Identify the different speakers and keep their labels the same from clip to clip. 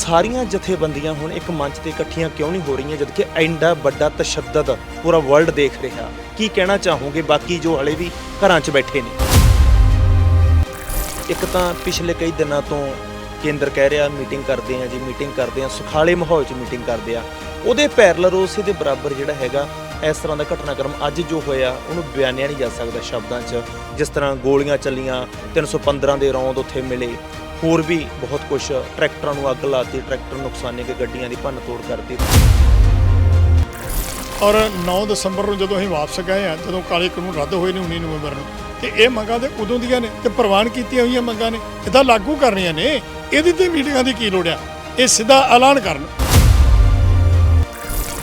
Speaker 1: ਸਾਰੀਆਂ ਜਥੇਬੰਦੀਆਂ ਹੁਣ ਇੱਕ ਮੰਚ ਤੇ ਇਕੱਠੀਆਂ ਕਿਉਂ ਨਹੀਂ ਹੋ ਰਹੀਆਂ, ਜਦਕਿ ਐਂਡਾ ਵੱਡਾ ਤਸ਼ੱਦਦ ਪੂਰਾ ਵਰਲਡ ਦੇਖ ਰਿਹਾ। ਕੀ ਕਹਿਣਾ ਚਾਹੋਗੇ? ਬਾਕੀ ਜੋ ਹਲੇ ਵੀ ਘਰਾਂ 'ਚ ਬੈਠੇ ਨੇ। ਇੱਕ ਤਾਂ ਪਿਛਲੇ ਕਈ ਦਿਨਾਂ ਤੋਂ ਕੇਂਦਰ ਕਹਿ ਰਿਹਾ ਮੀਟਿੰਗ ਕਰਦੇ ਆ ਜੀ ਮੀਟਿੰਗ ਕਰਦੇ ਆ, ਸੁਖਾਲੇ ਮਾਹੌਲ 'ਚ ਮੀਟਿੰਗ ਕਰਦੇ ਆ। ਉਹਦੇ ਪੈਰਲਰ ਉਸੇ ਦੇ ਬਰਾਬਰ ਜਿਹੜਾ ਹੈਗਾ, ਇਸ ਤਰ੍ਹਾਂ ਦਾ ਘਟਨਾਕ੍ਰਮ ਅੱਜ ਜੋ ਹੋਇਆ, ਉਹਨੂੰ ਬਿਆਨਿਆ ਨਹੀਂ ਜਾ ਸਕਦਾ ਸ਼ਬਦਾਂ 'ਚ। ਜਿਸ ਤਰ੍ਹਾਂ ਗੋਲੀਆਂ ਚੱਲੀਆਂ 315 ਦੇ ਰੌਂਦ ਉੱਥੇ ਮਿਲੇ। ਹੋਰ ਵੀ ਬਹੁਤ ਕੁਝ ਟਰੈਕਟਰਾਂ ਨੂੰ ਅੱਗ ਲਾਤੀ ਟਰੈਕਟਰ ਨੁਕਸਾਨੇ ਕੇ ਗੱਡੀਆਂ ਦੀ ਭੰਨ ਤੋੜ ਕਰਤੀ।
Speaker 2: ਔਰ 9 ਦਸੰਬਰ ਨੂੰ ਜਦੋਂ ਅਸੀਂ ਵਾਪਸ ਗਏ ਆ ਜਦੋਂ ਕਾਲੇ ਕਾਨੂੰਨ ਰੱਦ ਹੋਏ ਨੇ 19 ਨਵੰਬਰ ਨੂੰ ਤੇ ਇਹ ਮੰਗਾਂ ਤੇ ਉਦੋਂ ਦੀਆਂ ਨੇ ਤੇ ਪ੍ਰਵਾਨ ਕੀਤੀਆਂ ਹੋਈਆਂ ਮੰਗਾਂ ਨੇ ਇਹਦਾ ਲਾਗੂ ਕਰਨੀਆਂ ਨੇ ਇਹਦੀ ਤੇ ਮੀਟਿੰਗਾਂ ਦੀ ਕੀ ਲੋੜ ਆ? ਇਹ ਸਿੱਧਾ ਐਲਾਨ ਕਰਨ।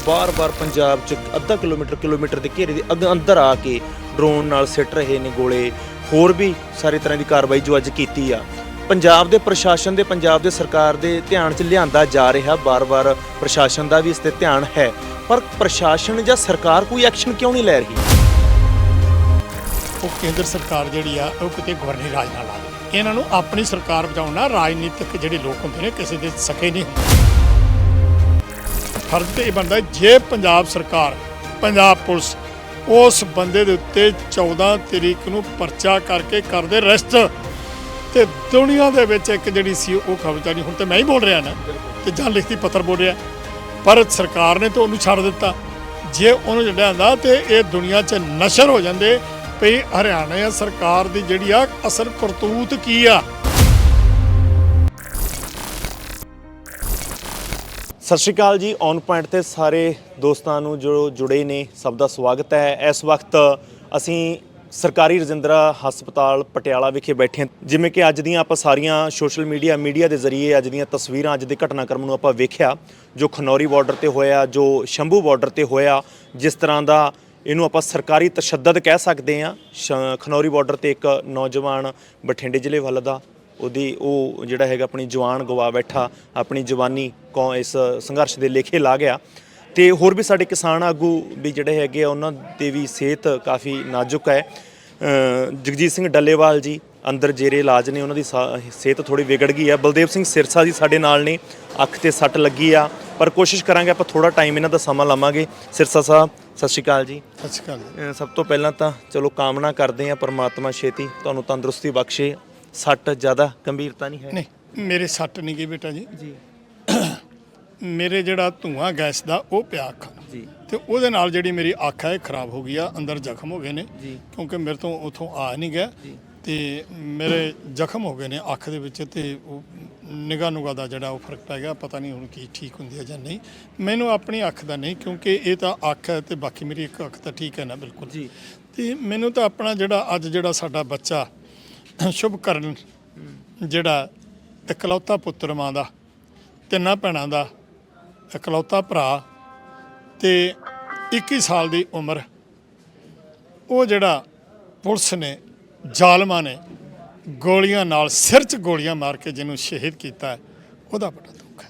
Speaker 1: ਬਾਰ-ਬਾਰ ਪੰਜਾਬ 'ਚ ਅੱਧਾ ਕਿਲੋਮੀਟਰ ਕਿਲੋਮੀਟਰ ਦੇ ਘੇਰੇ ਦੇ ਅੰਦਰ ਆ ਕੇ ਡਰੋਨ ਨਾਲ ਸਿੱਟ ਰਹੇ ਨੇ ਗੋਲੇ। ਹੋਰ ਵੀ ਸਾਰੀ ਤਰ੍ਹਾਂ ਦੀ ਕਾਰਵਾਈ ਜੋ ਅੱਜ ਕੀਤੀ ਆ ਪੰਜਾਬ ਦੇ ਪ੍ਰਸ਼ਾਸਨ ਦੇ, ਪੰਜਾਬ ਦੇ ਸਰਕਾਰ ਦੇ ਧਿਆਨ 'ਚ ਲਿਆਂਦਾ ਜਾ ਰਿਹਾ ਬਾਰ-ਬਾਰ ਪ੍ਰਸ਼ਾਸਨ ਦਾ ਵੀ ਇਸ ਤੇ ਧਿਆਨ ਹੈ। ਪਰ ਪ੍ਰਸ਼ਾਸਨ ਜਾਂ ਸਰਕਾਰ ਕੋਈ ਐਕਸ਼ਨ ਕਿਉਂ ਨਹੀਂ ਲੈ ਰਹੀ?
Speaker 2: ਉਹ ਕੇਂਦਰ ਸਰਕਾਰ ਜਿਹੜੀ ਆ, ਉਹ ਕਿਤੇ ਗਵਰਨਰੀ ਰਾਜ ਨਾਲ ਲਾ ਦੇ ਇਹਨਾਂ ਨੂੰ ਆਪਣੀ ਸਰਕਾਰ ਬਚਾਉਣਾ ਰਾਜਨੀਤਿਕ ਜਿਹੜੇ ਲੋਕ ਹੁੰਦੇ ਨੇ, ਕਿਸੇ ਦੇ ਸਕੇ ਨਹੀਂ ਹੁੰਦੇ। ਫਰਜ਼ ਤੇ ਇਹ ਬਣਦਾ ਜੇ ਪੰਜਾਬ ਸਰਕਾਰ, ਪੰਜਾਬ ਪੁਲਿਸ ਉਸ ਬੰਦੇ ਦੇ ਉੱਤੇ 14 ਤਰੀਕ ਨੂੰ ਪਰਚਾ ਕਰਕੇ ਕਰਦੇ ਰੈਸਟ ਤੇ ਦੁਨੀਆ ਦੇ ਵਿੱਚ ਇੱਕ ਜਿਹੜੀ ਸੀ ਉਹ ਖਬਰ ਚਾਹੀ ਹੁਣ ਤੇ ਮੈਂ ਹੀ ਬੋਲ ਰਿਹਾ ਨਾ, ਤੇ ਜਾਂ ਲਿਖਤੀ ਪੱਤਰ ਬੋਲ ਰਿਹਾ। ਪਰ ਸਰਕਾਰ ਨੇ ਤਾਂ ਉਹਨੂੰ ਛੱਡ ਦਿੱਤਾ। ਜੇ ਉਹਨੂੰ ਛੱਡਿਆ ਤੇ ਇਹ ਦੁਨੀਆ 'ਚ ਨਸ਼ਰ ਹੋ ਜਾਂਦੇ। ਵੀ ਹਰਿਆਣਾ ਸਰਕਾਰ ਦੀ ਜਿਹੜੀ ਆ, ਅਸਲ ਕਰਤੂਤ ਕੀ ਆ?
Speaker 1: ਸਤਿ ਸ਼੍ਰੀ ਅਕਾਲ ਜੀ ਔਨ ਪੁਆਇੰਟ ਤੇ ਸਾਰੇ ਦੋਸਤਾਂ ਨੂੰ ਜੋ ਜੁੜੇ ਨੇ, ਸਭ ਦਾ ਸਵਾਗਤ ਹੈ। ਇਸ ਵਕਤ ਅਸੀਂ ਸਰਕਾਰੀ ਰਜਿੰਦਰਾ ਹਸਪਤਾਲ ਪਟਿਆਲਾ ਵਿਖੇ ਬੈਠੇ ਹਾਂ। ਜਿਵੇਂ ਕਿ ਅੱਜ ਦੀਆਂ ਆਪਾਂ ਸਾਰੀਆਂ ਸੋਸ਼ਲ ਮੀਡੀਆ ਮੀਡੀਆ ਦੇ ਜ਼ਰੀਏ ਅੱਜ ਦੀਆਂ ਤਸਵੀਰਾਂ, ਅੱਜ ਦੇ ਘਟਨਾਕ੍ਰਮ ਨੂੰ ਆਪਾਂ ਵੇਖਿਆ। ਜੋ ਖਨੌਰੀ ਬਾਰਡਰ ਤੇ ਹੋਇਆ, ਜੋ ਸ਼ੰਭੂ ਬਾਰਡਰ ਤੇ ਹੋਇਆ, ਜਿਸ ਤਰ੍ਹਾਂ ਦਾ ਇਹਨੂੰ ਆਪਾਂ ਸਰਕਾਰੀ ਤਸ਼ੱਦਦ ਕਹਿ ਸਕਦੇ ਹਾਂ। ਸ਼- ਖਨੌਰੀ ਬਾਰਡਰ ਤੇ ਇੱਕ ਨੌਜਵਾਨ ਬਠਿੰਡੇ ਜ਼ਿਲ੍ਹੇ ਵੱਲ ਦਾ, ਉਹਦੀ ਉਹ ਜਿਹੜਾ ਹੈਗਾ ਆਪਣੀ ਜਵਾਨ ਗਵਾ ਬੈਠਾ, ਆਪਣੀ ਜਵਾਨੀ ਕੌ, ਇਸ ਸੰਘਰਸ਼ ਦੇ ਲੇਖੇ ਲਾ ਗਿਆ। ਤੇ ਹੋਰ ਵੀ ਸਾਡੇ ਕਿਸਾਨ ਆਗੂ ਵੀ ਜਿਹੜੇ ਹੈਗੇ ਆ ਉਹਨਾਂ ਦੀ ਵੀ ਸਿਹਤ ਕਾਫੀ ਨਾਜ਼ੁਕ ਹੈ। ਜਗਜੀਤ ਸਿੰਘ ਡੱਲੇਵਾਲ ਜੀ ਅੰਦਰ ਜੇਰੇ ਇਲਾਜ ਨੇ ਉਹਨਾਂ ਦੀ ਸਿਹਤ ਥੋੜੀ ਵਿਗੜ ਗਈ ਹੈ ਬਲਦੇਵ ਸਿੰਘ ਸਿਰਸਾ ਜੀ ਸਾਡੇ ਨਾਲ ਨੇ ਅੱਖ ਤੇ ਸੱਟ ਲੱਗੀ ਆ। ਪਰ ਕੋਸ਼ਿਸ਼ ਕਰਾਂਗੇ ਆਪਾਂ ਥੋੜਾ ਟਾਈਮ ਇਹਨਾਂ ਦਾ ਸਮਾਂ ਲਵਾਂਗੇ। ਸਿਰਸਾ ਸਾਹਿਬ ਸਤਿ ਸ਼੍ਰੀ ਅਕਾਲ ਜੀ।
Speaker 2: ਸਤਿ ਸ਼੍ਰੀ ਅਕਾਲ
Speaker 1: ਸਭ ਤੋਂ ਪਹਿਲਾਂ ਤਾਂ ਚਲੋ ਕਾਮਨਾ ਕਰਦੇ ਆ ਪਰਮਾਤਮਾ ਛੇਤੀ ਤੁਹਾਨੂੰ ਤੰਦਰੁਸਤੀ ਬਖਸ਼ੇ। ਸੱਟ ਜ਼ਿਆਦਾ ਗੰਭੀਰਤਾ ਨਹੀਂ ਹੈ।
Speaker 2: ਨਹੀਂ ਮੇਰੇ ਸੱਟ ਨਹੀਂ ਗਈ ਬੇਟਾ ਜੀ।
Speaker 1: ਜੀ।
Speaker 2: ਮੇਰੇ ਜਿਹੜਾ ਧੂਆਂ ਗੈਸ ਦਾ ਉਹ ਪਿਆ ਅੱਖਾਂ।
Speaker 1: ਜੀ।
Speaker 2: ਤੇ ਉਹਦੇ ਨਾਲ ਜਿਹੜੀ ਮੇਰੀ ਅੱਖ ਹੈ ਇਹ ਖਰਾਬ ਹੋ ਗਈ ਆ ਅੰਦਰ ਜ਼ਖਮ ਹੋ ਗਏ ਨੇ। ਕਿਉਂਕਿ ਮੇਰੇ ਤੋਂ ਉਥੋਂ ਆ ਨਹੀਂ ਗਿਆ। ਤੇ ਮੇਰੇ ਜ਼ਖਮ ਹੋ ਗਏ ਨੇ ਅੱਖ ਦੇ ਵਿੱਚ ਤੇ ਉਹ ਨਿਗਾਹ ਨੁਗਾ ਦਾ ਜਿਹੜਾ ਉਹ ਫ਼ਰਕ ਪੈ ਗਿਆ। ਪਤਾ ਨਹੀਂ ਹੁਣ ਕੀ ਠੀਕ ਹੁੰਦੀ ਹੈ ਜਾਂ ਨਹੀਂ। ਮੈਨੂੰ ਆਪਣੀ ਅੱਖ ਦਾ ਨਹੀਂ ਕਿਉਂਕਿ ਇਹ ਤਾਂ ਅੱਖ ਹੈ ਤੇ ਬਾਕੀ ਮੇਰੀ ਇੱਕ ਅੱਖ ਤਾਂ ਠੀਕ ਹੈ ਨਾ ਬਿਲਕੁਲ।
Speaker 1: ਜੀ।
Speaker 2: ਤੇ ਮੈਨੂੰ ਤਾਂ ਆਪਣਾ ਜਿਹੜਾ ਅੱਜ ਜਿਹੜਾ ਸਾਡਾ ਬੱਚਾ ਸ਼ੁਭਕਰਨ ਜਿਹੜਾ ਇਕਲੌਤਾ ਪੁੱਤਰ ਮਾਂ ਦਾ ਤਿੰਨਾਂ ਭੈਣਾਂ ਦਾ ਇਕਲੌਤਾ ਭਰਾ ਤੇ 21 ਸਾਲ ਦੀ ਉਮਰ, ਉਹ ਜਿਹੜਾ ਪੁਲਿਸ ਨੇ, ਜ਼ਾਲਮਾਂ ਨੇ ਗੋਲੀਆਂ ਨਾਲ ਸਿਰ 'ਚ ਗੋਲੀਆਂ ਮਾਰ ਕੇ ਜਿਹਨੂੰ ਸ਼ਹੀਦ ਕੀਤਾ ਉਹਦਾ ਬੜਾ ਦੁੱਖ ਹੈ।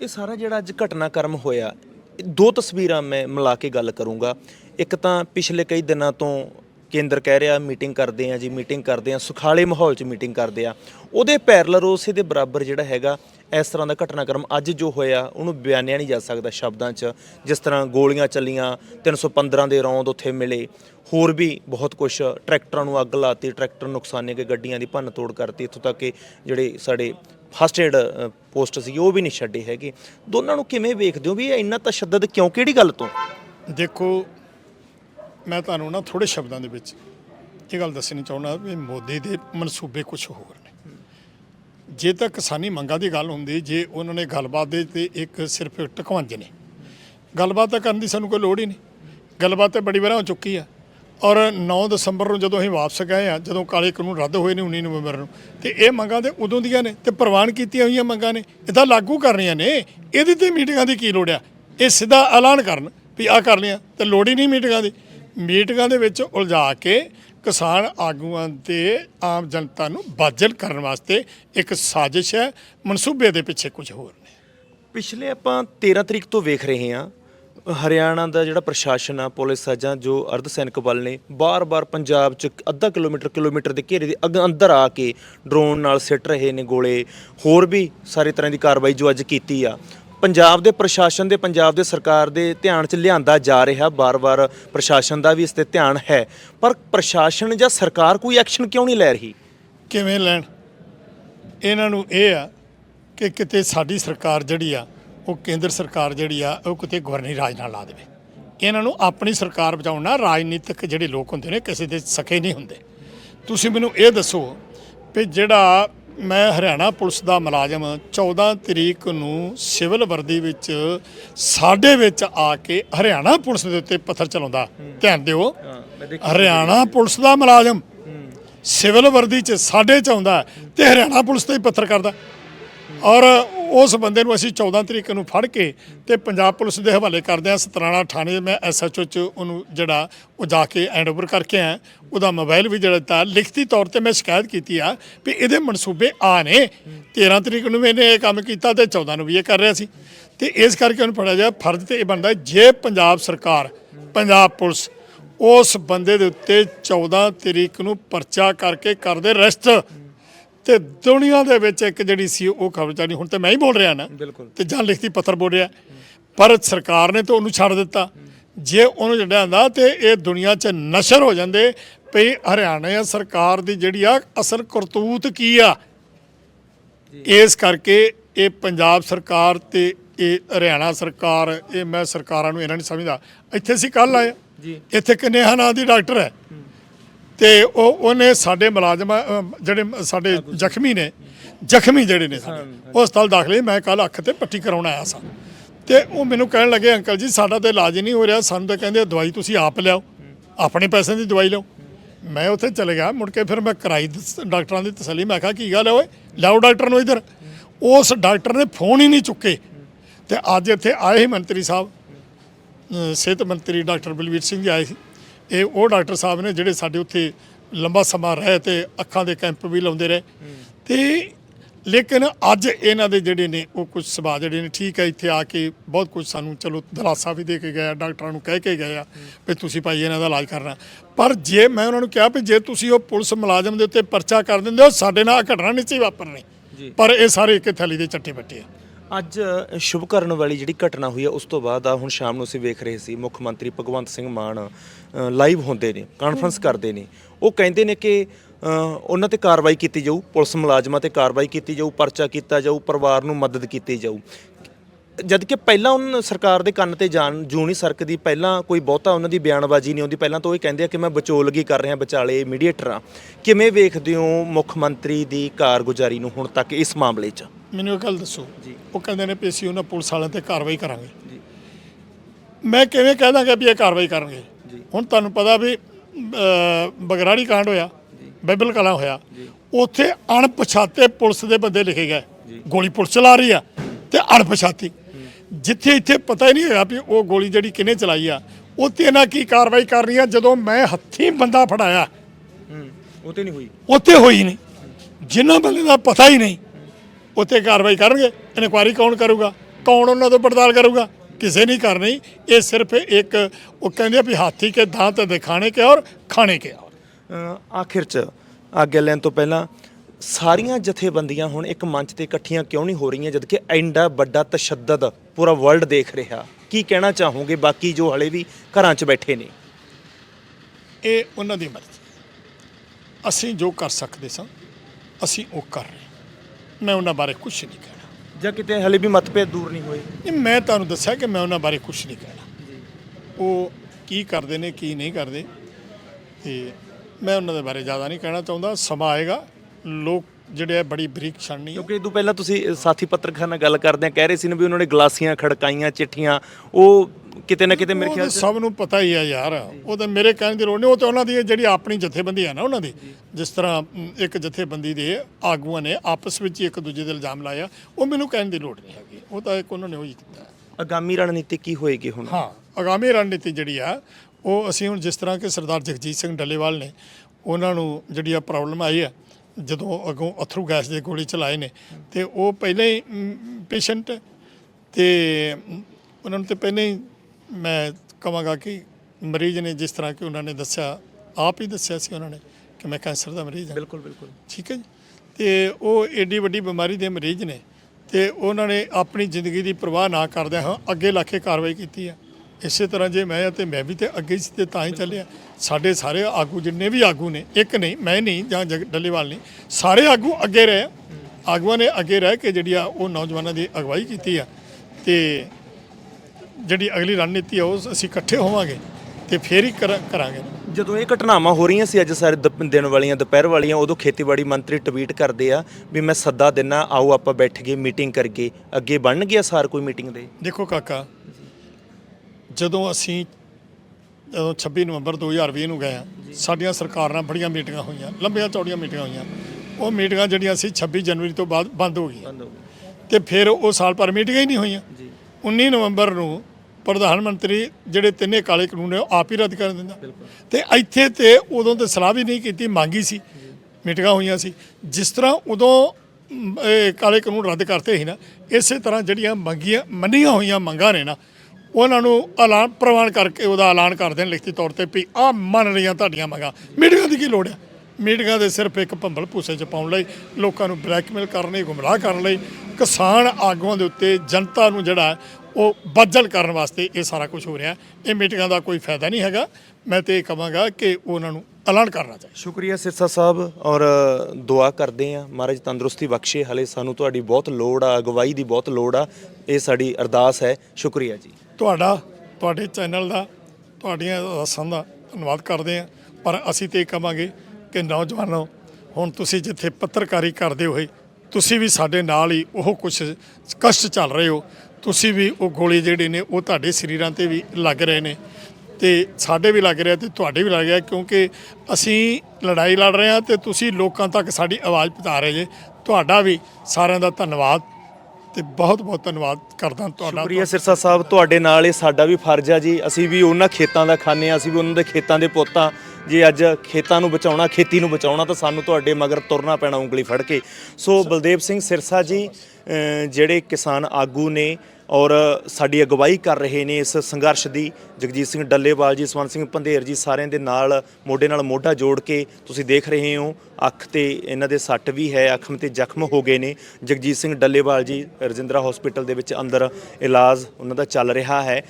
Speaker 1: ਇਹ ਸਾਰਾ ਜਿਹੜਾ ਅੱਜ ਘਟਨਾਕ੍ਰਮ ਹੋਇਆ, ਇਹ ਦੋ ਤਸਵੀਰਾਂ ਮੈਂ ਮਿਲਾ ਕੇ ਗੱਲ ਕਰੂੰਗਾ। ਇੱਕ ਤਾਂ ਪਿਛਲੇ ਕਈ ਦਿਨਾਂ ਤੋਂ ਕੇਂਦਰ ਕਹਿ ਰਿਹਾ ਮੀਟਿੰਗ ਕਰਦੇ ਆ ਜੀ ਮੀਟਿੰਗ ਕਰਦੇ ਆ ਸੁਖਾਲੇ ਮਾਹੌਲ 'ਚ ਮੀਟਿੰਗ ਕਰਦੇ ਆ ਉਹਦੇ ਪੈਰਲਰ ਉਸੇ ਦੇ ਬਰਾਬਰ ਜਿਹੜਾ ਹੈਗਾ, ਇਸ ਤਰ੍ਹਾਂ ਦਾ ਘਟਨਾਕ੍ਰਮ ਅੱਜ ਜੋ ਹੋਇਆ, ਉਹਨੂੰ ਬਿਆਨਿਆ ਨਹੀਂ ਜਾ ਸਕਦਾ ਸ਼ਬਦਾਂ 'ਚ। ਜਿਸ ਤਰ੍ਹਾਂ ਗੋਲੀਆਂ ਚੱਲੀਆਂ 315 ਦੇ ਰੌਂਦ ਉੱਥੇ ਮਿਲੇ। ਹੋਰ ਵੀ ਬਹੁਤ ਕੁਝ ਟਰੈਕਟਰਾਂ ਨੂੰ ਅੱਗ ਲਾਤੀ, ਟਰੈਕਟਰ ਨੁਕਸਾਨੇ ਕੇ ਗੱਡੀਆਂ ਦੀ ਭੰਨ ਤੋੜ ਕਰਤੀ। ਇੱਥੋਂ ਤੱਕ ਕਿ ਜਿਹੜੇ ਸਾਡੇ ਫਸਟ ਏਡ ਪੋਸਟ ਸੀ ਉਹ ਵੀ ਨਹੀਂ ਛੱਡੇ ਹੈਗੇ। ਦੋਨਾਂ ਨੂੰ ਕਿਵੇਂ ਵੇਖਦੇ ਹੋ ਵੀ ਇਹ ਇੰਨਾ ਤਸ਼ੱਦਦ ਕਿਉਂ? ਕਿਹੜੀ ਗੱਲ ਤੋਂ?
Speaker 2: ਦੇਖੋ ਮੈਂ ਤੁਹਾਨੂੰ ਨਾ ਥੋੜੇ ਸ਼ਬਦਾਂ ਦੇ ਵਿੱਚ ਇਹ ਗੱਲ ਦੱਸਣੀ ਚਾਹੁੰਦਾ ਵੀ ਮੋਦੀ ਦੇ ਮਨਸੂਬੇ ਕੁਝ ਹੋਰ ਨੇ। ਜੇ ਤਾਂ ਕਿਸਾਨੀ ਮੰਗਾਂ ਦੀ ਗੱਲ ਹੁੰਦੀ, ਜੇ ਉਹਨਾਂ ਨੇ ਗੱਲਬਾਤ ਦੇ ਤੇ ਇੱਕ ਸਿਰਫ ਟਕਵੰਜ ਨੇ। ਗੱਲਬਾਤ ਤਾਂ ਕਰਨ ਦੀ ਸਾਨੂੰ ਕੋਈ ਲੋੜ ਹੀ ਨਹੀਂ। ਗੱਲਬਾਤ ਤਾਂ ਬੜੀ ਵਾਰ ਹੋ ਚੁੱਕੀ ਆ। ਔਰ 9 ਦਸੰਬਰ ਨੂੰ ਜਦੋਂ ਅਸੀਂ ਵਾਪਸ ਗਏ ਆ, ਜਦੋਂ ਕਾਲੇ ਕਾਨੂੰਨ ਰੱਦ ਹੋਏ ਨੇ 19 ਨਵੰਬਰ ਨੂੰ, ਤੇ ਇਹ ਮੰਗਾਂ ਤੇ ਉਦੋਂ ਦੀਆਂ ਨੇ, ਤੇ ਪ੍ਰਵਾਨ ਕੀਤੀਆਂ ਹੋਈਆਂ ਮੰਗਾਂ ਨੇ, ਇਹਦਾ ਲਾਗੂ ਕਰਨੀਆਂ ਨੇ। ਇਹਦੀ ਤੇ ਮੀਟਿੰਗਾਂ ਦੀ ਕੀ ਲੋੜ ਆ? ਇਹ ਸਿੱਧਾ ਐਲਾਨ ਕਰਨ ਵੀ ਆ ਕਰ ਲਿਆ, ਤੇ ਲੋੜ ਹੀ ਨਹੀਂ ਮੀਟਿੰਗਾਂ ਦੀ। ਮੀਟਿੰਗਾਂ ਦੇ ਵਿੱਚ ਉਲਝਾ ਕੇ ਕਿਸਾਨ ਆਗੂਆਂ ਤੇ ਆਮ ਜਨਤਾ ਨੂੰ ਬਾਜਲ ਕਰਨ ਵਾਸਤੇ ਇੱਕ ਸਾਜ਼ਿਸ਼ ਹੈ। ਮਨਸੂਬੇ ਦੇ ਪਿੱਛੇ ਕੁਝ ਹੋਰ ਨੇ।
Speaker 1: ਪਿਛਲੇ ਆਪਾਂ 13 ਤਰੀਕ ਤੋਂ ਵੇਖ ਰਹੇ ਹਾਂ, ਹਰਿਆਣਾ ਦਾ ਜਿਹੜਾ ਪ੍ਰਸ਼ਾਸਨ ਆ, ਪੁਲਿਸ ਆ ਜਾਂ ਜੋ ਅਰਧ ਸੈਨਿਕ ਬਲ ਨੇ, ਬਾਰ-ਬਾਰ ਪੰਜਾਬ 'ਚ ਅੱਧਾ ਕਿਲੋਮੀਟਰ ਕਿਲੋਮੀਟਰ ਦੇ ਘੇਰੇ ਦੇ ਅੱਗ- ਅੰਦਰ ਆ ਕੇ ਡਰੋਨ ਨਾਲ ਸਿੱਟ ਰਹੇ ਨੇ ਗੋਲੇ। ਹੋਰ ਵੀ ਸਾਰੇ ਤਰ੍ਹਾਂ ਦੀ ਕਾਰਵਾਈ ਜੋ ਅੱਜ ਕੀਤੀ ਆ ਪੰਜਾਬ ਦੇ ਪ੍ਰਸ਼ਾਸਨ ਦੇ, ਪੰਜਾਬ ਦੇ ਸਰਕਾਰ ਦੇ ਧਿਆਨ 'ਚ ਲਿਆਂਦਾ ਜਾ ਰਿਹਾ ਬਾਰ-ਬਾਰ ਪ੍ਰਸ਼ਾਸਨ ਦਾ ਵੀ ਇਸ ਤੇ ਧਿਆਨ ਹੈ। ਪਰ ਪ੍ਰਸ਼ਾਸਨ ਜਾਂ ਸਰਕਾਰ ਕੋਈ ਐਕਸ਼ਨ ਕਿਉਂ ਨਹੀਂ ਲੈ ਰਹੀ?
Speaker 2: ਕਿਵੇਂ ਲੈਣ? ਇਹਨਾਂ ਨੂੰ ਇਹ ਆ ਕਿ ਕਿਤੇ ਸਾਡੀ ਸਰਕਾਰ ਜਿਹੜੀ ਆ, ਉਹ ਕੇਂਦਰ ਸਰਕਾਰ ਜਿਹੜੀ ਆ, ਉਹ ਕਿਤੇ ਗਵਰਨਰੀ ਰਾਜ ਨਾਲ ਲਾ ਦੇਵੇ। ਇਹਨਾਂ ਨੂੰ ਆਪਣੀ ਸਰਕਾਰ ਬਚਾਉਣ ਨਾਲ ਰਾਜਨੀਤਿਕ ਜਿਹੜੇ ਲੋਕ ਹੁੰਦੇ ਨੇ, ਕਿਸੇ ਦੇ ਸਕੇ ਨਹੀਂ ਹੁੰਦੇ। ਤੁਸੀਂ ਮੈਨੂੰ ਇਹ ਦੱਸੋ ਵੀ ਜਿਹੜਾ ਮੈਂ ਹਰਿਆਣਾ ਪੁਲਿਸ ਦਾ ਮੁਲਾਜ਼ਮ 14 ਤਰੀਕ ਨੂੰ ਸਿਵਲ ਵਰਦੀ ਵਿੱਚ ਸਾਡੇ ਵਿੱਚ ਆ ਕੇ ਹਰਿਆਣਾ ਪੁਲਿਸ ਦੇ ਉੱਤੇ ਪੱਥਰ ਚਲਾਉਂਦਾ। ਧਿਆਨ ਦਿਓ। ਹਰਿਆਣਾ ਪੁਲਿਸ ਦਾ ਮੁਲਾਜ਼ਮ ਸਿਵਲ ਵਰਦੀ ਚ ਸਾਡੇ ਚ ਆਉਂਦਾ ਤੇ ਹਰਿਆਣਾ ਪੁਲਿਸ ਤੇ ਹੀ ਪੱਤਰ ਕਰਦਾ ਔਰ ਉਸ ਬੰਦੇ ਨੂੰ ਅਸੀਂ 14 ਤਰੀਕ ਨੂੰ ਫੜ ਕੇ ਤੇ ਪੰਜਾਬ ਪੁਲਿਸ ਦੇ ਹਵਾਲੇ ਕਰਦੇ ਆ ਸਤਰਾਣਾ ਥਾਣੇ ਮੈਂ ਐਸਐਚਓ ਚ ਉਹਨੂੰ ਜਿਹੜਾ ਉਹ ਜਾ ਕੇ ਹੈਂਡਓਵਰ ਕਰਕੇ ਆ ਉਹਦਾ ਮੋਬਾਈਲ ਵੀ ਜਿਹੜਾ ਦਿੱਤਾ। ਲਿਖਤੀ ਤੌਰ ਤੇ ਮੈਂ ਸ਼ਿਕਾਇਤ ਕੀਤੀ ਆ ਵੀ ਇਹਦੇ ਮਨਸੂਬੇ ਆ ਨੇ। 13 ਤਰੀਕ ਨੂੰ ਵੀ ਇਹਨੇ ਇਹ ਕੰਮ ਕੀਤਾ ਤੇ 14 ਨੂੰ ਵੀ ਇਹ ਕਰ ਰਿਹਾ ਸੀ। ਤੇ ਇਸ ਕਰਕੇ ਉਹਨੂੰ ਫੜਿਆ ਜਾ ਫਰਜ਼ ਤੇ ਇਹ ਬਣਦਾ ਜੇ ਪੰਜਾਬ ਸਰਕਾਰ, ਪੰਜਾਬ ਪੁਲਿਸ ਉਸ ਬੰਦੇ ਦੇ ਉੱਤੇ 14 ਤਰੀਕ ਨੂੰ ਪਰਚਾ ਕਰਕੇ ਕਰਦੇ ਰੈਸਟ ਤੇ ਦੁਨੀਆ ਦੇ ਵਿੱਚ ਇੱਕ ਜਿਹੜੀ ਸੀ ਉਹ ਖਬਰ ਚਾਹੀ ਹੁਣ ਤੇ ਮੈਂ ਹੀ ਬੋਲ ਰਿਹਾ ਨਾ।
Speaker 1: ਬਿਲਕੁਲ।
Speaker 2: ਤੇ ਜਾਂ ਲਿਖਤੀ ਪੱਤਰ ਬੋਲ ਰਿਹਾ। ਪਰ ਸਰਕਾਰ ਨੇ ਤਾਂ ਉਹਨੂੰ ਛੱਡ ਦਿੱਤਾ। ਜੇ ਉਹਨੂੰ ਛੱਡਿਆ ਹੁੰਦਾ ਤੇ ਇਹ ਦੁਨੀਆ 'ਚ ਨਸ਼ਰ ਹੋ ਜਾਂਦੇ। ਭਈ ਹਰਿਆਣਾ ਸਰਕਾਰ ਦੀ ਜਿਹੜੀ ਆ ਅਸਲ ਕਰਤੂਤ ਕੀ ਆ? ਇਸ ਕਰਕੇ ਇਹ ਪੰਜਾਬ ਸਰਕਾਰ ਤੇ ਇਹ ਹਰਿਆਣਾ ਸਰਕਾਰ ਇਹ ਮੈਂ ਸਰਕਾਰਾਂ ਨੂੰ ਇਹਨਾਂ ਨਹੀਂ ਸਮਝਦਾ। ਇੱਥੇ ਅਸੀਂ ਕੱਲ ਆਏ
Speaker 1: ਜੀ।
Speaker 2: ਇੱਥੇ ਕਨੇਹਾ ਨਾਂ ਦੀ ਡਾਕਟਰ ਹੈ। ਤੇ ਉਹ ਉਹਨੇ ਸਾਡੇ ਮੁਲਾਜ਼ਮ ਅਹ, ਜਿਹੜੇ ਸਾਡੇ ਜ਼ਖਮੀ ਨੇ ਜ਼ਖਮੀ ਜਿਹੜੇ ਨੇ ਸਾਡੇ ਉਹ ਹਸਪਤਾਲ ਦਾਖਲੇ ਮੈਂ ਕੱਲ ਅੱਖ ਤੇ ਪੱਟੀ ਕਰਾਉਣ ਆਇਆ ਸਾਂ। ਤੇ ਉਹ ਮੈਨੂੰ ਕਹਿਣ ਲੱਗੇ ਅੰਕਲ ਜੀ ਸਾਡਾ ਤੇ ਇਲਾਜ ਹੀ ਨਹੀਂ ਹੋ ਰਿਹਾ। ਸਾਨੂੰ ਤਾਂ ਕਹਿੰਦੇ ਦਵਾਈ ਤੁਸੀਂ ਆਪ ਲਿਆਓ। ਆਪਣੇ ਪੈਸੇ ਦੀ ਦਵਾਈ ਲਓ ਮੈਂ ਉੱਥੇ ਚਲੇ ਗਿਆ। ਮੁੜ ਕੇ ਫਿਰ ਮੈਂ ਕਰਾਈ ਦਸ- ਡਾਕਟਰਾਂ ਦੀ ਤਸੱਲੀ। ਮੈਂ ਕਿਹਾ ਕੀ ਗੱਲ ਹੈ ਓਏ? ਲਿਆਓ ਡਾਕਟਰ ਨੂੰ ਇੱਧਰ। ਉਸ ਡਾਕਟਰ ਨੇ ਫੋਨ ਹੀ ਨਹੀਂ ਚੁੱਕੇ। ਤੇ ਅੱਜ ਇੱਥੇ ਆਏ ਸੀ ਮੰਤਰੀ ਸਾਹਿਬ। ਅ, ਸਿਹਤ ਮੰਤਰੀ ਡਾਕਟਰ ਬਲਵੀਰ ਸਿੰਘ ਜੀ ਆਏ ਸੀ। ਇਹ ਉਹ ਡਾਕਟਰ ਸਾਹਿਬ ਨੇ ਜਿਹੜੇ ਸਾਡੇ ਉੱਥੇ ਲੰਬਾ ਸਮਾਂ ਰਹੇ ਤੇ ਅੱਖਾਂ ਦੇ ਕੈਂਪ ਵੀ ਲਾਉਂਦੇ ਰਹੇ। ਤੇ ਲੇਕਿਨ ਅੱਜ ਇਹਨਾਂ ਦੇ ਜਿਹੜੇ ਨੇ ਉਹ ਕੁਝ ਸੁਭਾਅ ਜਿਹੜੇ ਨੇ ਠੀਕ ਹੈ ਇੱਥੇ ਆ ਕੇ ਬਹੁਤ ਕੁਝ ਸਾਨੂੰ ਚਲੋ ਦਲਾਸਾ ਵੀ ਦੇ ਕੇ ਗਏ ਆ ਡਾਕਟਰਾਂ ਨੂੰ ਕਹਿ ਕੇ ਗਏ ਆ ਵੀ ਤੁਸੀਂ ਭਾਈ ਇਹਨਾਂ ਦਾ ਇਲਾਜ ਕਰਨਾ। ਪਰ ਜੇ ਮੈਂ ਉਹਨਾਂ ਨੂੰ ਕਿਹਾ ਵੀ ਜੇ ਤੁਸੀਂ ਉਹ ਪੁਲਿਸ ਮੁਲਾਜ਼ਮ ਦੇ ਉੱਤੇ ਪਰਚਾ ਕਰ ਦਿੰਦੇ ਹੋ ਸਾਡੇ ਨਾਲ ਘਟਨਾ ਨਹੀਂ ਸੀ ਵਾਪਰਨੀ। ਪਰ ਇਹ ਸਾਰੇ ਇੱਕ ਥੈਲੀ ਦੇ ਚੱਟੇ ਬੱਟੇ ਆ।
Speaker 1: ਅੱਜ ਸ਼ੁਭ ਕਰਨ ਵਾਲੀ ਜਿਹੜੀ ਘਟਨਾ ਹੋਈ ਹੈ ਉਸ ਤੋਂ ਬਾਅਦ ਆ ਹੁਣ ਸ਼ਾਮ ਨੂੰ ਅਸੀਂ ਵੇਖ ਰਹੇ ਸੀ ਮੁੱਖ ਮੰਤਰੀ ਭਗਵੰਤ ਸਿੰਘ ਮਾਨ ਲਾਈਵ ਹੁੰਦੇ ਨੇ ਕਾਨਫਰੰਸ ਕਰਦੇ ਨੇ। ਉਹ ਕਹਿੰਦੇ ਨੇ ਕਿ ਉਹਨਾਂ ਤੇ ਕਾਰਵਾਈ ਕੀਤੀ ਜਾਊ ਪੁਲਿਸ ਮੁਲਾਜ਼ਮਾਂ ਤੇ ਕਾਰਵਾਈ ਕੀਤੀ ਜਾਊ ਪਰਚਾ ਕੀਤਾ ਜਾਊ ਪਰਿਵਾਰ ਨੂੰ ਮਦਦ ਕੀਤੀ ਜਾਊ। ਜਦ ਕਿ ਪਹਿਲਾਂ ਉਹਨਾਂ ਸਰਕਾਰ ਦੇ ਕੰਨ ਤੇ ਜਾਣ ਜੂ ਨਹੀਂ ਸਰਕਦੀ ਪਹਿਲਾਂ ਕੋਈ ਬਹੁਤਾ ਉਹਨਾਂ ਦੀ ਬਿਆਨਬਾਜ਼ੀ ਨਹੀਂ ਆਉਂਦੀ ਪਹਿਲਾਂ ਤਾਂ ਉਹ ਇਹ ਕਹਿੰਦੇ ਆ ਕਿ ਮੈਂ ਵਿਚੋਲਗੀ ਕਰ ਰਿਹਾ ਵਿਚਾਲੇ ਮੀਡੀਏਟਰ ਆ। ਕਿਵੇਂ ਵੇਖਦੇ ਹੋ ਮੁੱਖ ਮੰਤਰੀ ਦੀ ਕਾਰਗੁਜ਼ਾਰੀ ਨੂੰ ਹੁਣ ਤੱਕ ਇਸ ਮਾਮਲੇ 'ਚ?
Speaker 2: ਮੈਨੂੰ ਇਹ ਗੱਲ ਦੱਸੋ। ਉਹ ਕਹਿੰਦੇ ਨੇ ਵੀ ਅਸੀਂ ਉਹਨਾਂ ਪੁਲਿਸ ਵਾਲਿਆਂ ਤੇ ਕਾਰਵਾਈ ਕਰਾਂਗੇ। ਮੈਂ ਕਿਵੇਂ ਕਹਿ ਦਾਂਗਾ ਵੀ ਇਹ ਕਾਰਵਾਈ ਕਰਨਗੇ? ਹੁਣ ਤੁਹਾਨੂੰ ਪਤਾ ਵੀ ਅਹ, ਬਗਰਾੜੀ ਕਾਂਡ ਹੋਇਆ ਬਾਈਬਲ ਕਲਾ ਹੋਇਆ। ਉੱਥੇ ਅਣਪਛਾਤੇ ਪੁਲਿਸ ਦੇ ਬੰਦੇ ਲਿਖੇ ਗਏ। ਗੋਲੀ ਪੁਲਿਸ ਚਲਾ ਰਹੀ ਆ ਤੇ ਅਣਪਛਾਤੀ। ਜਿੱਥੇ ਇੱਥੇ ਪਤਾ ਹੀ ਨਹੀਂ ਹੋਇਆ ਵੀ ਉਹ ਗੋਲੀ ਜਿਹੜੀ ਕਿਹਨੇ ਚਲਾਈ ਆ ਉੱਥੇ ਇਹਨਾਂ ਕੀ ਕਾਰਵਾਈ ਕਰਨੀ ਆ? ਜਦੋਂ ਮੈਂ ਹੱਥੀਂ ਬੰਦਾ ਫੜਾਇਆ
Speaker 1: ਉਹ ਤੇ ਨਹੀਂ ਹੋਈ।
Speaker 2: ਉੱਥੇ ਹੋਈ ਨਹੀਂ। ਜਿਨ੍ਹਾਂ ਬੰਦੇ ਦਾ ਪਤਾ ਹੀ ਨਹੀਂ ਉੱਥੇ ਕਾਰਵਾਈ ਕਰਨਗੇ ਇਨਕੁਆਇਰੀ ਕੌਣ ਕਰੂਗਾ ਕੌਣ ਉਹਨਾਂ ਤੋਂ ਪੜਤਾਲ ਕਰੂਗਾ? ਕਿਸੇ ਨਹੀਂ ਕਰਨੀ ਇਹ ਸਿਰਫ ਇੱਕ ਉਹ ਕਹਿੰਦੇ ਆ ਵੀ ਹਾਥੀ ਕੇ ਦਾਂਤ ਦਿਖਾਣੇ ਕੇ ਔਰ ਖਾਣੇ ਕੇ ਔਰ।
Speaker 1: ਆਖਿਰ ਚ ਆਗਿਆ ਲੈਣ ਤੋਂ ਪਹਿਲਾਂ ਸਾਰੀਆਂ ਜਥੇਬੰਦੀਆਂ ਹੁਣ ਇੱਕ ਮੰਚ ਤੇ ਇਕੱਠੀਆਂ ਕਿਉਂ ਨਹੀਂ ਹੋ ਰਹੀਆਂ ਜਦ ਕਿ ਐਂਡਾ ਵੱਡਾ ਤਸ਼ੱਦਦ ਪੂਰਾ ਵਰਲਡ ਦੇਖ ਰਿਹਾ। ਕੀ ਕਹਿਣਾ ਚਾਹੋਗੇ? ਬਾਕੀ ਜੋ ਹਲੇ ਵੀ ਘਰਾਂ 'ਚ ਬੈਠੇ ਨੇ।
Speaker 2: ਇਹ ਉਹਨਾਂ ਦੀ ਮਰਜ਼ੀ ਅਸੀਂ ਜੋ ਕਰ ਸਕਦੇ ਸਾਂ ਅਸੀਂ ਉਹ ਕਰ ਰਹੇ। ਮੈਂ ਉਹਨਾਂ ਬਾਰੇ ਕੁਝ ਨਹੀਂ ਕਹਿਣਾ।
Speaker 1: ਜਾਂ ਕਿਤੇ ਹਲੇ ਵੀ ਮਤਭੇਦ ਦੂਰ ਨਹੀਂ ਹੋਏ?
Speaker 2: ਇਹ ਮੈਂ ਤੁਹਾਨੂੰ ਦੱਸਿਆ ਕਿ ਮੈਂ ਉਹਨਾਂ ਬਾਰੇ ਕੁਝ ਨਹੀਂ ਕਹਿਣਾ। ਉਹ ਕੀ ਕਰਦੇ ਨੇ ਕੀ ਨਹੀਂ ਕਰਦੇ ਤੇ ਮੈਂ ਉਹਨਾਂ ਦੇ ਬਾਰੇ ਜ਼ਿਆਦਾ ਨਹੀਂ ਕਹਿਣਾ ਚਾਹੁੰਦਾ। ਸਮਾਂ ਆਏਗਾ। ਲੋਕ ਜਿਹੜੇ ਆ ਬੜੀ ਬਰੀਕ ਛਾਣਨੀ
Speaker 1: ਕਿਉਂਕਿ ਇਹ ਤੋਂ ਪਹਿਲਾਂ ਤੁਸੀਂ ਸਾਥੀ ਪੱਤਰਕਾਰ ਨਾਲ ਗੱਲ ਕਰਦੇ ਆ ਕਹਿ ਰਹੇ ਸੀ ਨੇ ਵੀ ਉਹਨਾਂ ਨੇ ਗਲਾਸੀਆਂ ਖੜਕਾਈਆਂ ਚਿੱਠੀਆਂ ਉਹ ਕਿਤੇ ਨਾ ਕਿਤੇ ਮੇਰੇ ਖਿਆਲ
Speaker 2: ਤਾਂ
Speaker 1: 'ਚ
Speaker 2: ਸਭ ਨੂੰ ਪਤਾ ਹੀ ਆ ਯਾਰ। ਉਹ ਤਾਂ ਮੇਰੇ ਕਹਿਣ ਦੀ ਲੋੜ ਨਹੀਂ ਉਹ ਤਾਂ ਉਹਨਾਂ ਦੀ ਜਿਹੜੀ ਆਪਣੀ ਜਥੇਬੰਦੀ ਆ ਨਾ ਉਹਨਾਂ ਦੀ। ਜਿਸ ਤਰ੍ਹਾਂ ਮ, ਇੱਕ ਜਥੇਬੰਦੀ ਦੇ ਆਗੂਆਂ ਨੇ ਆਪਸ ਵਿੱਚ ਹੀ ਇੱਕ ਦੂਜੇ ਦੇ ਇਲਜ਼ਾਮ ਲਾਇਆ ਉਹ ਮੈਨੂੰ ਕਹਿਣ ਦੀ ਲੋੜ ਨਹੀਂ ਹੈਗੀ। ਉਹ ਤਾਂ ਇੱਕ ਉਹਨਾਂ ਨੇ ਉਹੀ ਕੀਤਾ।
Speaker 1: ਆਗਾਮੀ ਰਣਨੀਤੀ ਕੀ ਹੋਏਗੀ ਹੁਣ?
Speaker 2: ਹਾਂ ਆਗਾਮੀ ਰਣਨੀਤੀ ਜਿਹੜੀ ਆ ਉਹ ਅਸੀਂ ਹੁਣ ਜਿਸ ਤਰ੍ਹਾਂ ਕਿ ਸਰਦਾਰ ਜਗਜੀਤ ਸਿੰਘ ਡੱਲੇਵਾਲ ਨੇ ਉਹਨਾਂ ਨੂੰ ਜਿਹੜੀ ਆ ਪ੍ਰੋਬਲਮ ਆਈ ਆ ਜਦੋਂ ਅਗੋਂ ਅਥਰੂ ਗੈਸ ਦੇ ਗੋਲੀ ਚਲਾਏ ਨੇ ਤੇ ਉਹ ਪਹਿਲਾਂ ਹੀ ਪੇਸ਼ੈਂਟ ਤੇ ਉਹਨਾਂ ਨੂੰ ਤੇ ਪਹਿਲਾਂ ਹੀ ਮੈਂ ਕਹਾਂਗਾ ਕਿ ਮਰੀਜ਼ ਨੇ ਜਿਸ ਤਰ੍ਹਾਂ ਕਿ ਉਹਨਾਂ ਨੇ ਦੱਸਿਆ ਆਪ ਹੀ ਦੱਸਿਆ ਸੀ ਉਹਨਾਂ ਨੇ ਕਿ ਮੈਂ ਕੈਂਸਰ ਦਾ ਮਰੀਜ਼ ਹਾਂ।
Speaker 1: ਬਿਲਕੁਲ ਬਿਲਕੁਲ।
Speaker 2: ਠੀਕ ਹੈ ਜੀ? ਤੇ ਉਹ ਏਡੀ ਵੱਡੀ ਬਿਮਾਰੀ ਦੇ ਮਰੀਜ਼ ਨੇ ਤੇ ਉਹਨਾਂ ਨੇ ਆਪਣੀ ਜ਼ਿੰਦਗੀ ਦੀ ਪਰਵਾਹ ਨਾ ਕਰਦਿਆਂ ਹਾਂ ਅੱਗੇ ਲਾ ਕੇ ਕਾਰਵਾਈ ਕੀਤੀ ਆ। ਇਸੇ ਤਰ੍ਹਾਂ ਜੇ ਮੈਂ ਤੇ ਮੈਂ ਵੀ ਤੇ ਅੱਗੇ ਸੀ ਤੇ ਤਾਂ ਹੀ ਚੱਲਿਆ ਸਾਡੇ ਸਾਰੇ ਆਗੂ ਜਿੰਨੇ ਵੀ ਆਗੂ ਨੇ ਇੱਕ ਨਹੀਂ ਮੈਂ ਨਹੀਂ ਜਾਂ ਡੱਲੇਵਾਲ ਨਹੀਂ ਸਾਰੇ ਆਗੂ ਅੱਗੇ ਰਹੇ। ਆਗੂਆਂ ਨੇ ਅੱਗੇ ਰਹਿ ਕੇ ਜਿਹੜੀ ਆ ਉਹ ਨੌਜਵਾਨਾਂ ਦੀ ਅਗਵਾਈ ਕੀਤੀ ਆ। ਤੇ ਜਿਹੜੀ ਅਗਲੀ ਰਣਨੀਤੀ ਆ ਉਹ ਅਸੀਂ ਇਕੱਠੇ ਹੋਵਾਂਗੇ ਤੇ ਫੇਰ ਹੀ ਕਰਾ- ਕਰਾਂਗੇ।
Speaker 1: ਜਦੋਂ ਇਹ ਘਟਨਾਵਾਂ ਹੋ ਰਹੀਆਂ ਸੀ ਅੱਜ ਸਾਰੇ ਦਿਨ ਵਾਲੀਆਂ ਦੁਪਹਿਰ ਵਾਲੀਆਂ ਉਦੋਂ ਖੇਤੀਬਾੜੀ ਮੰਤਰੀ ਟਵੀਟ ਕਰਦੇ ਆ ਵੀ ਮੈਂ ਸੱਦਾ ਦਿਨਾ ਆਓ ਆਪਾਂ ਬੈਠ ਕੇ ਮੀਟਿੰਗ ਕਰੀਏ ਅੱਗੇ ਬਣ ਗਿਆ ਸਾਰ ਕੋਈ ਮੀਟਿੰਗ ਦੇ?
Speaker 2: ਦੇਖੋ ਕਾਕਾ ਜਦੋਂ ਅਸੀਂ ਜਦੋਂ 26 ਨਵੰਬਰ 2020 ਨੂੰ ਗਏ ਆ ਸਾਡੀਆਂ ਸਰਕਾਰਾਂ ਨਾਲ ਬੜੀਆਂ ਮੀਟਿੰਗਾਂ ਹੋਈਆਂ ਲੰਬੀਆਂ ਚੌੜੀਆਂ ਮੀਟਿੰਗਾਂ ਹੋਈਆਂ। ਉਹ ਮੀਟਿੰਗਾਂ ਜਿਹੜੀਆਂ ਸੀ 26 ਜਨਵਰੀ ਤੋਂ ਬਾਅਦ ਬੰਦ ਹੋ ਗਈਆਂ। ਤੇ ਫਿਰ ਉਹ ਸਾਲ ਭਰ ਮੀਟਿੰਗਾਂ ਹੀ ਨਹੀਂ ਹੋਈਆਂ। 19 ਨਵੰਬਰ ਨੂੰ ਪ੍ਰਧਾਨ ਮੰਤਰੀ ਜਿਹੜੇ ਤਿੰਨੇ ਕਾਲੇ ਕਾਨੂੰਨ ਨੇ ਉਹ ਆਪ ਹੀ ਰੱਦ ਕਰ ਦਿੰਦਾ ਤੇ ਇੱਥੇ ਤੇ ਉਦੋਂ ਤੇ ਸਲਾਹ ਵੀ ਨਹੀਂ ਕੀਤੀ ਮੰਗੀ ਸੀ। ਮੀਟਿੰਗਾਂ ਹੋਈਆਂ ਸੀ। ਜਿਸ ਤਰ੍ਹਾਂ ਉਦੋਂ ਕਾਲੇ ਕਾਨੂੰਨ ਰੱਦ ਕਰਤੇ ਸੀ ਨਾ ਇਸੇ ਤਰ੍ਹਾਂ ਜਿਹੜੀਆਂ ਮੰਗੀਆਂ ਮੰਨੀਆਂ ਹੋਈਆਂ ਮੰਗਾਂ ਨੇ ਨਾ ਉਹਨਾਂ ਨੂੰ ਐਲਾਨ ਪ੍ਰਵਾਨ ਕਰਕੇ ਉਹਦਾ ਐਲਾਨ ਕਰ ਦੇਣ ਲਿਖਤੀ ਤੌਰ ਤੇ ਵੀ ਆ ਮੰਨ ਲਈਆਂ ਤੁਹਾਡੀਆਂ ਮੰਗਾਂ। ਮੀਟਿੰਗਾਂ ਦੀ ਕੀ ਲੋੜ ਆ? ਮੀਟਿੰਗਾਂ ਦੇ ਸਿਰਫ ਇੱਕ ਭੰਬਲ ਭੂਸੇ ਚ ਪਾਉਣ ਲਈ ਲੋਕਾਂ ਨੂੰ ਬਲੈਕਮੇਲ ਕਰਨ ਲਈ ਗੁੰਮਰਾਹ ਕਰਨ ਲਈ ਕਿਸਾਨ ਆਗੂਆਂ ਦੇ ਉੱਤੇ ਜਨਤਾ ਨੂੰ ਜਿਹੜਾ ਉਹ ਬੱਜਲ ਕਰਨ ਵਾਸਤੇ ਇਹ ਸਾਰਾ ਕੁਝ ਹੋ ਰਿਹਾ। ਇਹ ਮੀਟਿੰਗਾਂ ਦਾ ਕੋਈ ਫਾਇਦਾ ਨਹੀਂ ਹੈਗਾ। ਮੈਂ ਤੇ ਇਹ ਕਹਾਂਗਾ ਕਿ ਉਹਨਾਂ ਨੂੰ ਐਲਾਨ ਕਰਨਾ ਚਾਹੀਦਾ।
Speaker 1: ਸ਼ੁਕਰੀਆ ਸਿਰਸਾ ਸਾਹਿਬ ਔਰ ਦੁਆ ਕਰਦੇ ਆ ਮਹਾਰਾਜ ਤੰਦਰੁਸਤੀ ਬਖਸ਼ੇ। ਹਲੇ ਸਾਨੂੰ ਤੁਹਾਡੀ ਬਹੁਤ ਲੋੜ ਆ ਅਗਵਾਈ ਦੀ ਬਹੁਤ ਲੋੜ ਆ। ਇਹ ਸਾਡੀ ਅਰਦਾਸ ਹੈ। ਸ਼ੁਕਰੀਆ ਜੀ।
Speaker 2: ਤੁਹਾਡਾ ਤੁਹਾਡੇ ਚੈਨਲ ਦਾ ਤੁਹਾਡੀਆਂ ਅਰਦਾਸਾਂ ਦਾ ਧੰਨਵਾਦ ਕਰਦੇ ਹਾਂ। ਪਰ ਅਸੀਂ ਤੇ ਇਹ ਕਹਾਂਗੇ ਕਿ ਨੌਜਵਾਨੋ, ਹੁਣ ਤੁਸੀਂ ਜਿੱਥੇ ਪੱਤਰਕਾਰੀ ਕਰਦੇ ਹੋਏ, ਤੁਸੀਂ ਵੀ ਸਾਡੇ ਨਾਲ ਹੀ ਉਹ ਕੁਝ ਕਸ਼ਟ ਚੱਲ ਰਹੇ ਹੋ। ਤੁਸੀਂ ਵੀ ਉਹ ਗੋਲੇ ਜਿਹੜੇ ਨੇ, ਉਹ ਤੁਹਾਡੇ ਸਰੀਰਾਂ ਤੇ ਵੀ ਲੱਗ ਰਹੇ ਨੇ। ਤੇ ਸਾਡੇ ਵੀ ਲੱਗ ਰਿਹਾ ਤੇ ਤੁਹਾਡੇ ਵੀ ਲੱਗ ਰਿਹਾ ਕਿਉਂਕਿ ਅਸੀਂ ਲੜਾਈ ਲੜ ਰਹੇ ਹਾਂ ਤੇ ਤੁਸੀਂ ਲੋਕਾਂ ਤੱਕ ਸਾਡੀ ਆਵਾਜ਼ ਪਹੁੰਚਾ ਰਹੇ ਜੇ। ਤੁਹਾਡਾ ਵੀ ਸਾਰਿਆਂ ਦਾ ਧੰਨਵਾਦ ਤੇ ਬਹੁਤ ਬਹੁਤ ਧੰਨਵਾਦ ਕਰਦਾ ਤੁਹਾਡਾ।
Speaker 1: ਸ਼ੁਕਰੀਆ ਸਿਰਸਾ ਸਾਹਿਬ, ਤੁਹਾਡੇ ਨਾਲ ਇਹ ਸਾਡਾ ਵੀ ਫਰਜ਼ ਆ ਜੀ। ਅਸੀਂ ਵੀ ਉਹਨਾਂ ਖੇਤਾਂ ਦਾ ਖਾਨੇ ਆ ਅਸੀਂ ਵੀ ਉਹਨਾਂ ਦੇ ਖੇਤਾਂ ਦੇ ਪੁੱਤ ਜੇ ਅੱਜ ਖੇਤਾਂ ਨੂੰ ਬਚਾਉਣਾ ਖੇਤੀ ਨੂੰ ਬਚਾਉਣਾ ਤਾਂ ਸਾਨੂੰ ਤੁਹਾਡੇ ਮਗਰ ਤੁਰਨਾ ਪੈਣਾ ਉਂਗਲੀ ਫੜ ਕੇ। ਸੋ ਬਲਦੇਵ ਸਿੰਘ ਸਿਰਸਾ ਜੀ ਜਿਹੜੇ ਕਿਸਾਨ ਆਗੂ ਨੇ ਔਰ ਸਾਡੀ ਅਗਵਾਈ ਕਰ ਰਹੇ ਨੇ ਇਸ ਸੰਘਰਸ਼ ਦੀ ਜਗਜੀਤ ਸਿੰਘ ਡੱਲੇਵਾਲ ਜੀ ਸਵਰਨ ਸਿੰਘ ਪੰਧੇਰ ਜੀ ਸਾਰਿਆਂ ਦੇ ਨਾਲ ਮੋਢੇ ਨਾਲ ਮੋਢਾ ਜੋੜ ਕੇ ਤੁਸੀਂ ਦੇਖ ਰਹੇ ਹੋ ਅੱਖ ਤੇ ਇਹਨਾਂ ਦੇ ਸੱਟ ਵੀ ਹੈ ਅੱਖ ਤੇ ਜ਼ਖਮ ਹੋ ਗਏ ਨੇ। ਜਗਜੀਤ ਸਿੰਘ ਡੱਲੇਵਾਲ ਜੀ ਰਜਿੰਦਰਾ ਹਸਪੀਟਲ ਦੇ ਵਿੱਚ ਅੰਦਰ ਇਲਾਜ ਉਹਨਾਂ ਦਾ ਚੱਲ ਰਿਹਾ ਹੈ।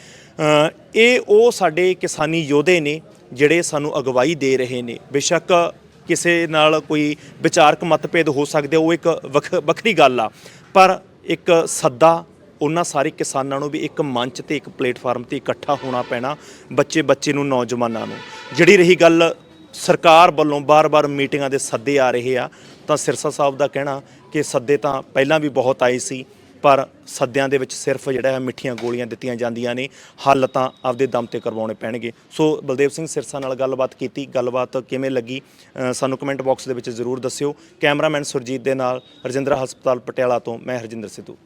Speaker 1: ਇਹ ਉਹ ਸਾਡੇ ਕਿਸਾਨੀ ਯੋਧੇ ਨੇ ਜਿਹੜੇ ਸਾਨੂੰ ਅਗਵਾਈ ਦੇ ਰਹੇ ਨੇ। ਬੇਸ਼ੱਕ ਕਿਸੇ ਨਾਲ ਕੋਈ ਵਿਚਾਰਕ ਮਤਭੇਦ ਹੋ ਸਕਦੇ, ਉਹ ਇੱਕ ਵੱਖ- ਵੱਖਰੀ ਗੱਲ ਆ। ਪਰ ਇੱਕ ਸੱਦਾ ਉਹਨਾਂ ਸਾਰੇ ਕਿਸਾਨਾਂ ਨੂੰ ਵੀ ਇੱਕ ਮੰਚ ਤੇ, ਇੱਕ ਪਲੇਟਫਾਰਮ ਤੇ ਇਕੱਠਾ ਹੋਣਾ ਪੈਣਾ ਬੱਚੇ ਬੱਚੇ ਨੂੰ, ਨੌਜਵਾਨਾਂ ਨੂੰ। ਜਿਹੜੀ ਰਹੀ ਗੱਲ ਸਰਕਾਰ ਵੱਲੋਂ ਬਾਰ-ਬਾਰ ਮੀਟਿੰਗਾਂ ਦੇ ਸੱਦੇ ਆ ਰਹੇ ਆ, ਤਾਂ ਸਿਰਸਾ ਸਾਹਿਬ ਦਾ ਕਹਿਣਾ ਕਿ ਸੱਦੇ ਤਾਂ ਪਹਿਲਾਂ ਵੀ ਬਹੁਤ ਆਏ ਸੀ। ਪਰ ਸੱਦਿਆਂ ਦੇ ਵਿੱਚ ਸਿਰਫ ਜਿਹੜਾ ਹੈ ਮਿੱਠੀਆਂ ਗੋਲੀਆਂ ਦਿੱਤੀਆਂ ਜਾਂਦੀਆਂ ਨੇ ਹੱਲ ਤਾਂ ਆਪਦੇ ਦਮ ਤੇ ਕਰਵਾਉਣੇ ਪੈਣਗੇ। ਸੋ ਬਲਦੇਵ ਸਿੰਘ ਸਿਰਸਾ ਨਾਲ ਗੱਲਬਾਤ ਕੀਤੀ ਗੱਲਬਾਤ ਕਿਵੇਂ ਲੱਗੀ ਅ, ਸਾਨੂੰ ਕਮੈਂਟ ਬਾਕਸ ਦੇ ਵਿੱਚ ਜ਼ਰੂਰ ਦੱਸਿਓ। ਕੈਮਰਾਮੈਨ ਸੁਰਜੀਤ ਦੇ ਨਾਲ ਰਜਿੰਦਰਾ ਹਸਪਤਾਲ ਪਟਿਆਲਾ ਤੋਂ ਮੈਂ ਹਰਜਿੰਦਰ ਸਿੱਧੂ।